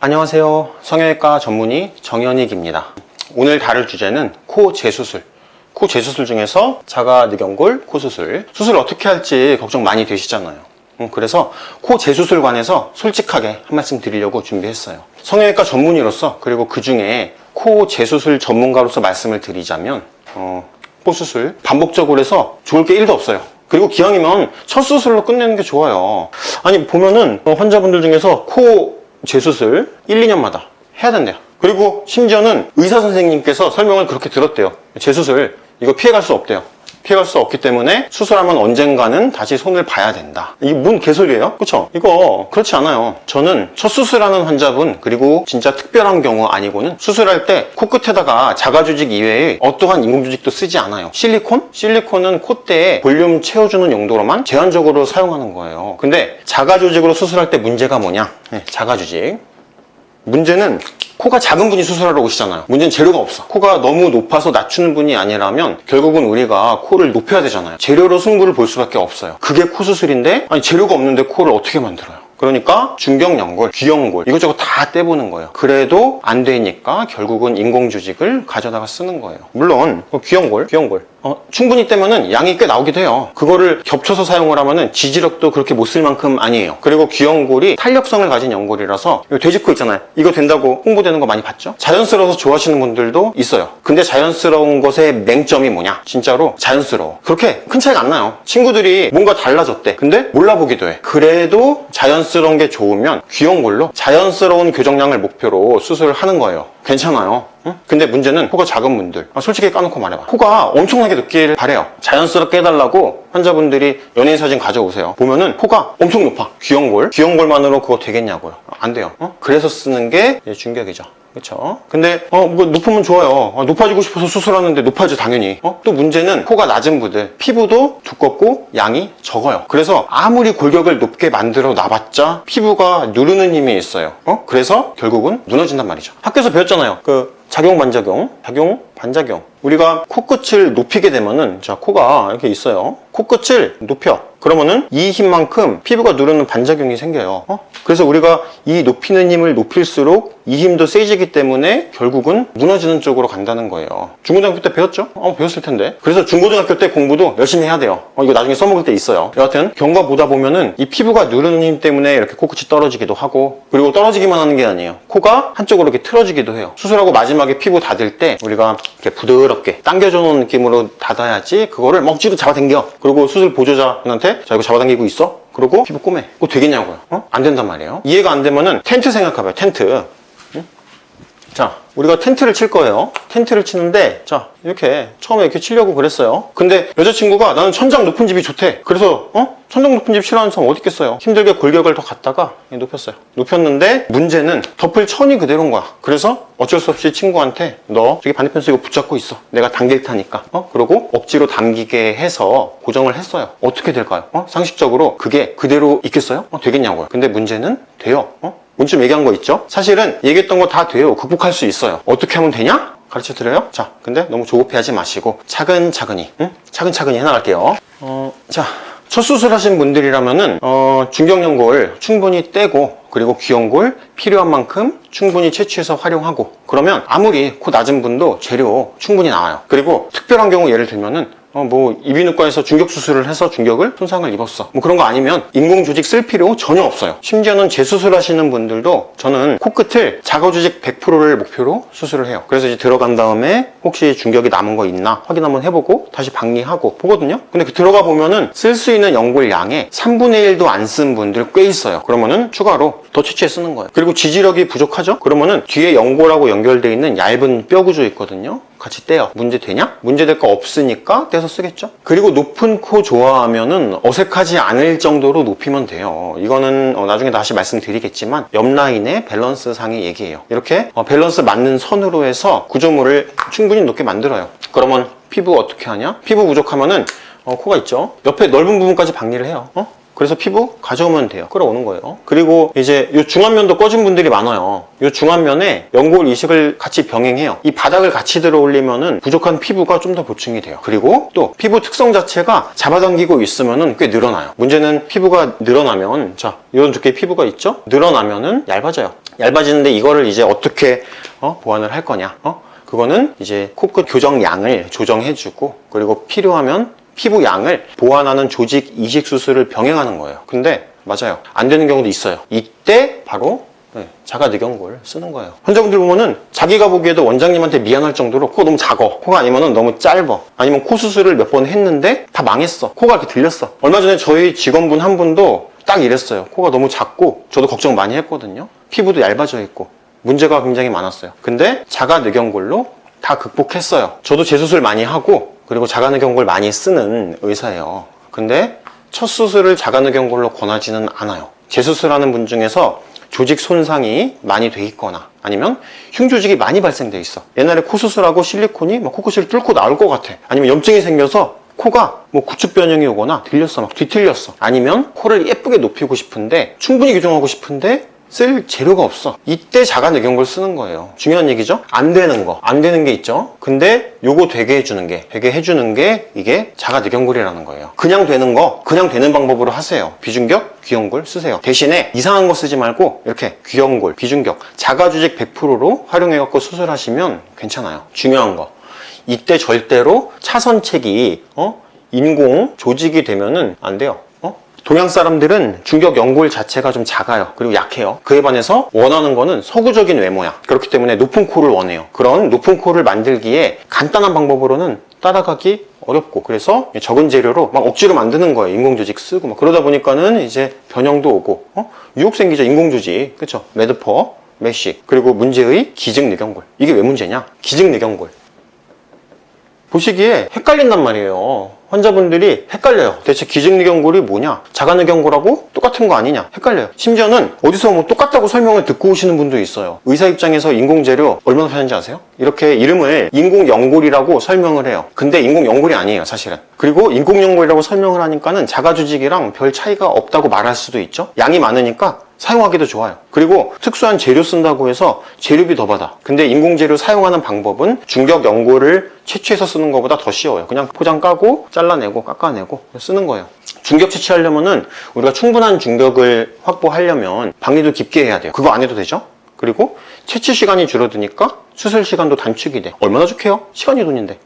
안녕하세요. 성형외과 전문의 정현익입니다. 오늘 다룰 주제는 코 재수술. 코 재수술 중에서 자가 늑연골 코 수술. 수술 어떻게 할지 걱정 많이 되시잖아요. 음, 그래서 코 재수술 관해서 솔직하게 한 말씀 드리려고 준비했어요. 성형외과 전문의로서 그리고 그 중에 코 재수술 전문가로서 말씀을 드리자면 어, 코 수술 반복적으로 해서 좋을 게 1도 없어요. 그리고 기왕이면 첫 수술로 끝내는 게 좋아요. 아니 보면은 어, 환자분들 중에서 코 재수술 1, 2년마다 해야 된대요. 그리고 심지어는 의사 선생님께서 설명을 그렇게 들었대요. 재수술 이거 피해갈 수 없대요. 피해갈 수 없기 때문에 수술하면 언젠가는 다시 손을 봐야 된다. 이게 뭔 개소리예요? 그쵸? 이거 그렇지 않아요. 저는 첫 수술하는 환자분 그리고 진짜 특별한 경우 아니고는 수술할 때 코끝에다가 자가조직 이외에 어떠한 인공조직도 쓰지 않아요. 실리콘? 실리콘은 콧대에 볼륨 채워주는 용도로만 제한적으로 사용하는 거예요. 근데 자가조직으로 수술할 때 문제가 뭐냐? 네, 자가조직. 문제는 코가 작은 분이 수술하러 오시잖아요. 문제는 재료가 없어. 코가 너무 높아서 낮추는 분이 아니라면 결국은 우리가 코를 높여야 되잖아요. 재료로 승부를 볼 수밖에 없어요. 그게 코 수술인데 아니 재료가 없는데 코를 어떻게 만들어요? 그러니까 중경연골, 귀연골 이것저것 다 떼보는 거예요. 그래도 안 되니까 결국은 인공조직을 가져다가 쓰는 거예요. 물론 그 귀연골, 귀연골 어, 충분히 떼면은 양이 꽤 나오기도 해요. 그거를 겹쳐서 사용을 하면은 지지력도 그렇게 못 쓸 만큼 아니에요. 그리고 귀연골이 탄력성을 가진 연골이라서 돼지코 있잖아요. 이거 된다고 홍보되는 거 많이 봤죠? 자연스러워서 좋아하시는 분들도 있어요. 근데 자연스러운 것의 맹점이 뭐냐? 진짜로 자연스러워. 그렇게 큰 차이가 안 나요. 친구들이 뭔가 달라졌대. 근데 몰라보기도 해. 그래도 자연스러운 게 좋으면 귀연골로 자연스러운 교정량을 목표로 수술을 하는 거예요. 괜찮아요. 응? 근데 문제는 코가 작은 분들. 아, 솔직히 까놓고 말해봐. 코가 엄청나게 높길 바래요. 자연스럽게 해달라고 환자분들이 연예인 사진 가져오세요 보면은 코가 엄청 높아 귀연골 귀연골만으로 그거 되겠냐고요 안 돼요 어? 그래서 쓰는 게 중격이죠 그렇죠. 근데 어 뭐 높으면 좋아요. 어, 높아지고 싶어서 수술하는데 높아져 당연히. 어? 또 문제는 코가 낮은 분들 피부도 두껍고 양이 적어요. 그래서 아무리 골격을 높게 만들어 놔봤자 피부가 누르는 힘이 있어요. 어? 그래서 결국은 무너진단 말이죠. 학교에서 배웠잖아요. 그 작용 반작용, 작용 반작용. 우리가 코끝을 높이게 되면은 자 코가 이렇게 있어요. 코끝을 높여. 그러면은 이 힘만큼 피부가 누르는 반작용이 생겨요. 어? 그래서 우리가 이 높이는 힘을 높일수록 이 힘도 세지기 때문에 결국은 무너지는 쪽으로 간다는 거예요. 중고등학교 때 배웠죠? 어, 배웠을 텐데. 그래서 중고등학교 때 공부도 열심히 해야 돼요. 어, 이거 나중에 써먹을 때 있어요. 여하튼 경과 보다 보면은 이 피부가 누르는 힘 때문에 이렇게 코끝이 떨어지기도 하고 그리고 떨어지기만 하는 게 아니에요. 코가 한쪽으로 이렇게 틀어지기도 해요. 수술하고 마지막에 피부 닫을 때 우리가 이렇게 부드럽게 놓은 느낌으로 닫아야지 그거를 먹지로 잡아당겨. 그리고 수술 보조자한테 자 이거 잡아당기고 있어? 그리고 피부 꼬매. 그거 되겠냐고요. 어? 안 된단 말이에요. 이해가 안 되면은 텐트 생각해봐요. 텐트. 응? 자, 우리가 텐트를 칠 거예요. 텐트를 치는데, 자, 이렇게 처음에 이렇게 치려고 그랬어요. 근데 여자친구가 나는 천장 높은 집이 좋대. 그래서, 어? 천장 높은 집 싫어하는 사람 어디 있겠어요? 힘들게 골격을 더 갔다가 높였어요. 높였는데, 문제는 덮을 천이 그대로인 거야. 그래서 어쩔 수 없이 친구한테, 너 저기 반대편 쓰고 붙잡고 있어. 내가 당길 테니까. 어? 그러고 억지로 당기게 해서 고정을 했어요. 어떻게 될까요? 어? 상식적으로 그게 그대로 있겠어요? 어, 되겠냐고요. 근데 문제는 돼요. 어? 문좀 얘기한 거 있죠? 사실은 얘기했던 거 다 돼요. 극복할 수 있어요. 어떻게 하면 되냐? 가르쳐 드려요? 자, 근데 너무 조급해하지 마시고 차근차근히, 응? 차근차근히 해나갈게요. 어, 자, 첫 수술하신 분들이라면은 어, 중경연골 충분히 떼고 그리고 귀연골 필요한 만큼 충분히 채취해서 활용하고 그러면 아무리 코 낮은 분도 재료 충분히 나와요. 그리고 특별한 경우 예를 들면은 어, 뭐 이비인후과에서 중격 수술을 해서 중격을 손상을 입었어. 뭐 그런 거 아니면 인공 조직 쓸 필요 전혀 없어요. 심지어는 재수술 하시는 분들도 저는 코끝을 자가 조직 100%를 목표로 수술을 해요. 그래서 이제 들어간 다음에 혹시 중격이 남은 거 있나 확인 한번 해보고 다시 박리하고 보거든요. 근데 그 들어가 보면은 쓸 수 있는 연골 양의 3분의 1도 안 쓴 분들 꽤 있어요. 그러면은 추가로 더 채취해 쓰는 거예요. 그리고 지지력이 부족하죠? 그러면은 뒤에 연골하고 연결되어 있는 얇은 뼈 구조 있거든요. 같이 떼요. 문제 되냐? 문제 될 거 없으니까 떼서 쓰겠죠? 그리고 높은 코 좋아하면은 어색하지 않을 정도로 높이면 돼요. 이거는 어, 나중에 다시 말씀드리겠지만 옆 라인의 밸런스 상의 얘기예요. 이렇게 어, 밸런스 맞는 선으로 해서 구조물을 충분히 높게 만들어요. 그러면 피부 어떻게 하냐? 피부 부족하면은 어, 코가 있죠? 옆에 넓은 부분까지 박리를 해요. 어? 그래서 피부 가져오면 돼요. 끌어오는 거예요. 그리고 이제 이 중안면도 꺼진 분들이 많아요. 이 중안면에 연골 이식을 같이 병행해요. 이 바닥을 같이 들어 올리면은 부족한 피부가 좀 더 보충이 돼요. 그리고 또 피부 특성 자체가 잡아당기고 있으면은 꽤 늘어나요. 문제는 피부가 늘어나면 자 이런 두께의 피부가 있죠? 늘어나면은 얇아져요. 얇아지는데 이거를 이제 어떻게 어? 보완을 할 거냐? 어? 그거는 이제 코끝 교정 양을 조정해주고 그리고 필요하면 피부 양을 보완하는 조직 이식 수술을 병행하는 거예요. 근데 맞아요. 안 되는 경우도 있어요. 이때 바로 네, 자가 늑연골 쓰는 거예요. 환자분들 보면은 자기가 보기에도 원장님한테 미안할 정도로 코가 너무 작어. 코가 아니면은 너무 짧아. 아니면 코 수술을 몇 번 했는데 다 망했어. 코가 이렇게 들렸어. 얼마 전에 저희 직원분 한 분도 딱 이랬어요. 코가 너무 작고 저도 걱정 많이 했거든요. 피부도 얇아져 있고 문제가 굉장히 많았어요. 근데 자가 늑연골로 다 극복했어요. 저도 재수술 많이 하고 그리고 자가 늑연골 많이 쓰는 의사예요. 근데 첫 수술을 자가 늑연골로 권하지는 않아요. 재수술하는 분 중에서 조직 손상이 많이 돼 있거나 아니면 흉조직이 많이 발생돼 있어. 옛날에 코 수술하고 실리콘이 막 코끝을 뚫고 나올 것 같아. 아니면 염증이 생겨서 코가 뭐 구축 변형이 오거나 들렸어 막 뒤틀렸어. 아니면 코를 예쁘게 높이고 싶은데 충분히 교정하고 싶은데 쓸 재료가 없어. 이때 자가 늑연골 쓰는 거예요. 중요한 얘기죠? 안 되는 거. 안 되는 게 있죠? 근데 요거 되게 해주는 게, 되게 해주는 게 이게 자가 늑연골이라는 거예요. 그냥 되는 거, 그냥 되는 방법으로 하세요. 비중격, 귀연골 쓰세요. 대신에 이상한 거 쓰지 말고 이렇게 귀연골, 비중격, 자가주직 100%로 활용해 갖고 수술하시면 괜찮아요. 중요한 거. 이때 절대로 차선책이, 어? 인공 조직이 되면은 안 돼요. 어? 동양 사람들은 중격 연골 자체가 좀 작아요. 그리고 약해요. 그에 반해서 원하는 거는 서구적인 외모야. 그렇기 때문에 높은 코를 원해요. 그런 높은 코를 만들기에 간단한 방법으로는 따라가기 어렵고 그래서 적은 재료로 막 억지로 만드는 거예요. 인공조직 쓰고 막 그러다 보니까는 이제 변형도 오고 어? 유혹 생기죠. 인공조직 그렇죠. 매드퍼, 메쉬 그리고 문제의 기증 늑연골 이게 왜 문제냐? 기증 늑연골 보시기에 헷갈린단 말이에요. 환자분들이 헷갈려요. 대체 기증늑연골이 뭐냐? 자가늑연골하고 똑같은 거 아니냐? 헷갈려요. 심지어는 어디서 뭐 똑같다고 설명을 듣고 오시는 분도 있어요. 의사 입장에서 인공재료 얼마나 파는지 아세요? 이렇게 이름을 인공연골이라고 설명을 해요. 근데 인공연골이 아니에요, 사실은. 그리고 인공연골이라고 설명을 하니까는 자가주직이랑 별 차이가 없다고 말할 수도 있죠. 양이 많으니까 사용하기도 좋아요. 그리고 특수한 재료 쓴다고 해서 재료비 더 받아. 근데 인공재료 사용하는 방법은 중격 연골을 채취해서 쓰는 것보다 더 쉬워요. 그냥 포장 까고 잘라내고 깎아내고 쓰는 거예요. 중격 채취하려면은 우리가 충분한 중격을 확보하려면 방리도 깊게 해야 돼요. 그거 안 해도 되죠? 그리고 채취 시간이 줄어드니까 수술 시간도 단축이 돼. 얼마나 좋게요? 시간이 돈인데.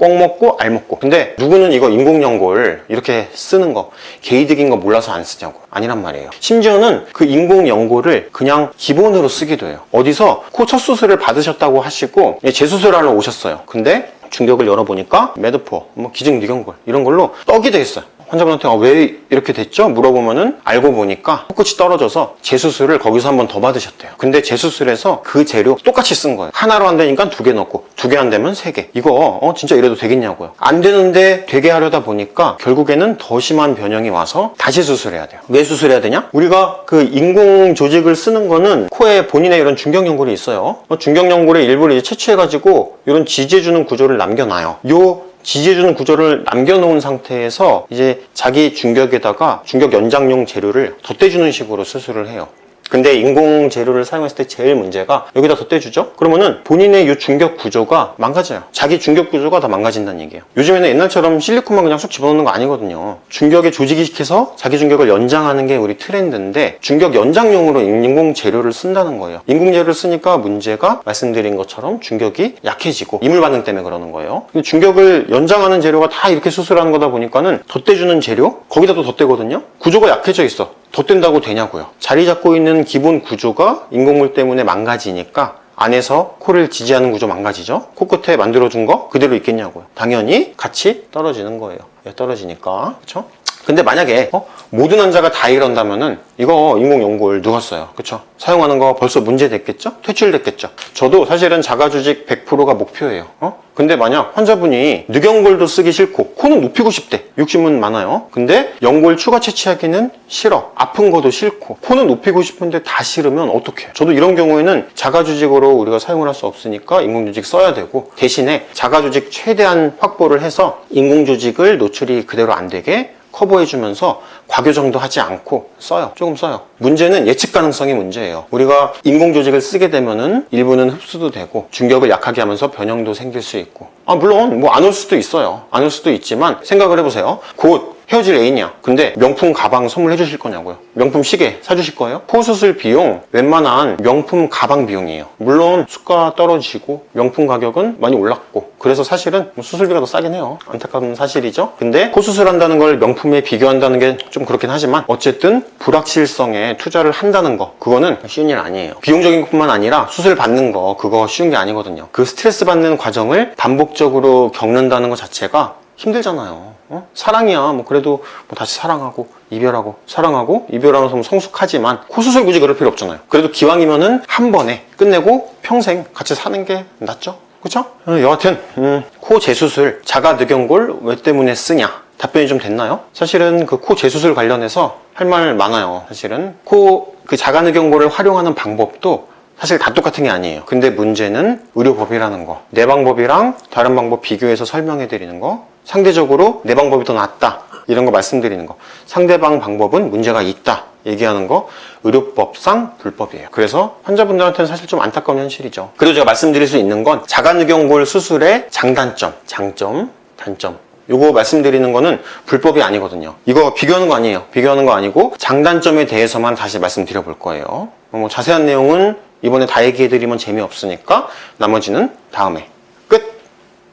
꼭 먹고 알 먹고. 근데 누구는 이거 인공연골 이렇게 쓰는 거 개이득인 거 몰라서 안 쓰냐고. 아니란 말이에요. 심지어는 그 인공연골을 그냥 기본으로 쓰기도 해요. 어디서 코 첫 수술을 받으셨다고 하시고 예, 재수술하러 오셨어요. 근데 중격을 열어보니까 매드포, 뭐 기증늑연골 이런 걸로 떡이 돼 있어요 환자분한테 아, 왜 이렇게 됐죠? 물어보면은 알고 보니까 코끝이 떨어져서 재수술을 거기서 한 번 더 받으셨대요. 근데 재수술에서 그 재료 똑같이 쓴 거예요. 하나로 안 되니까 두 개 넣고 두 개 안 되면 세 개. 이거 어, 진짜 이래도 되겠냐고요. 안 되는데 되게 하려다 보니까 결국에는 더 심한 변형이 와서 다시 수술해야 돼요. 왜 수술해야 되냐? 우리가 그 인공 조직을 쓰는 거는 코에 본인의 이런 중경 연골이 있어요. 어, 중경 연골의 일부를 이제 채취해가지고 이런 지지해주는 구조를 남겨놔요. 요 지지해주는 구조를 남겨놓은 상태에서 이제 자기 중격에다가 중격 연장용 재료를 덧대주는 식으로 수술을 해요. 근데 인공 재료를 사용했을 때 제일 문제가 여기다 덧대주죠? 그러면은 본인의 이 중격 구조가 망가져요. 자기 중격 구조가 다 망가진다는 얘기예요. 요즘에는 옛날처럼 실리콘만 그냥 쑥 집어넣는 거 아니거든요. 중격에 조직이식해서 자기 중격을 연장하는 게 우리 트렌드인데 중격 연장용으로 인공 재료를 쓴다는 거예요. 인공 재료를 쓰니까 문제가 말씀드린 것처럼 중격이 약해지고 이물 반응 때문에 그러는 거예요. 근데 중격을 연장하는 재료가 다 이렇게 수술하는 거다 보니까는 덧대주는 재료 거기다 또 덧대거든요. 구조가 약해져 있어. 덧댄다고 되냐고요. 자리 잡고 있는 기본 구조가 인공물 때문에 망가지니까 안에서 코를 지지하는 구조 망가지죠. 코끝에 만들어준 거 그대로 있겠냐고요. 당연히 같이 떨어지는 거예요. 예, 떨어지니까 그렇죠? 근데 만약에 어? 모든 환자가 다 이런다면은 이거 인공연골 누가 써요? 그쵸? 사용하는 거 벌써 문제 됐겠죠? 퇴출됐겠죠? 저도 사실은 자가주직 100%가 목표예요. 어? 근데 만약 환자분이 늑연골도 쓰기 싫고 코는 높이고 싶대. 욕심은 많아요. 근데 연골 추가 채취하기는 싫어. 아픈 것도 싫고 코는 높이고 싶은데 다 싫으면 어떡해? 저도 이런 경우에는 자가주직으로 우리가 사용을 할 수 없으니까 인공조직 써야 되고 대신에 자가조직 최대한 확보를 해서 인공조직을 노출이 그대로 안 되게 커버해주면서 과교정도 하지 않고 써요. 조금 써요. 문제는 예측 가능성이 문제예요. 우리가 인공 조직을 쓰게 되면은 일부는 흡수도 되고 중격을 약하게 하면서 변형도 생길 수 있고 아 물론 뭐 안 올 수도 있어요. 안 올 수도 있지만 생각을 해보세요. 곧 헤어질 애인이야. 근데 명품 가방 선물해 주실 거냐고요. 명품 시계 사주실 거예요? 코 수술 비용 웬만한 명품 가방 비용이에요. 물론 수가 떨어지고 명품 가격은 많이 올랐고 그래서 사실은 뭐 수술비가 더 싸긴 해요. 안타까운 사실이죠. 근데 코 수술한다는 걸 명품에 비교한다는 게 좀 그렇긴 하지만 어쨌든 불확실성에 투자를 한다는 거 그거는 쉬운 일 아니에요. 비용적인 것뿐만 아니라 수술 받는 거 그거 쉬운 게 아니거든요. 그 스트레스 받는 과정을 반복적으로 겪는다는 것 자체가 힘들잖아요. 어? 사랑이야. 뭐 그래도 뭐 다시 사랑하고 이별하고 사랑하고 이별하면서 뭐 성숙하지만 코 수술 굳이 그럴 필요 없잖아요. 그래도 기왕이면은 한 번에 끝내고 평생 같이 사는 게 낫죠. 어, 여하튼 음, 코 재수술 자가 늑연골 왜 때문에 쓰냐 답변이 좀 됐나요? 사실은 그 코 재수술 관련해서 할 말 많아요. 사실은 코 그 자가 늑연골을 활용하는 방법도 사실 다 똑같은 게 아니에요. 근데 문제는 의료법이라는 거. 내 방법이랑 다른 방법 비교해서 설명해 드리는 거. 상대적으로 내 방법이 더 낫다. 이런 거 말씀드리는 거. 상대방 방법은 문제가 있다. 얘기하는 거 의료법상 불법이에요. 그래서 환자분들한테는 사실 좀 안타까운 현실이죠. 그래도 제가 말씀드릴 수 있는 건 자가늑연골 수술의 장단점, 장점, 단점. 요거 말씀드리는 거는 불법이 아니거든요. 이거 비교하는 거 아니에요. 비교하는 거 아니고 장단점에 대해서만 다시 말씀드려 볼 거예요. 뭐 자세한 내용은 이번에 다 얘기해드리면 재미없으니까 나머지는 다음에